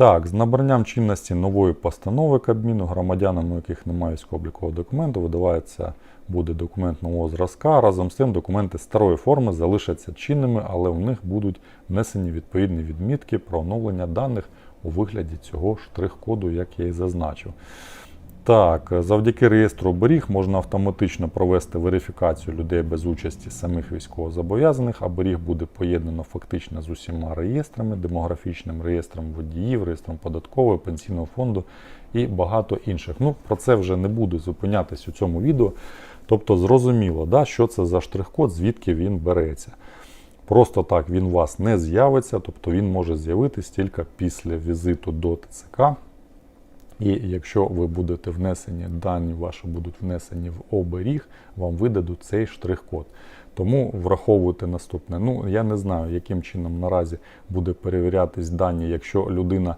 Так, з набранням чинності нової постанови Кабміну громадянам, у яких немає військово-облікового документу, видавається буде документ нового зразка. Разом з тим документи старої форми залишаться чинними, але в них будуть внесені відповідні відмітки про оновлення даних у вигляді цього штрих-коду, як я і зазначив. Так, завдяки реєстру оберіг можна автоматично провести верифікацію людей без участі самих військовозобов'язаних. Оберіг буде поєднано фактично з усіма реєстрами, демографічним реєстром водіїв, реєстром податкового, пенсійного фонду і багато інших. Ну, про це вже не буду зупинятись у цьому відео. Тобто зрозуміло, да, що це за штрих-код, звідки він береться. Просто так він у вас не з'явиться, тобто він може з'явитись тільки після візиту до ТЦК. І якщо ви будете внесені, дані ваші будуть внесені в оберіг, вам видадуть цей штрих-код. Тому враховуйте наступне. Ну, я не знаю, яким чином наразі буде перевірятись дані, якщо людина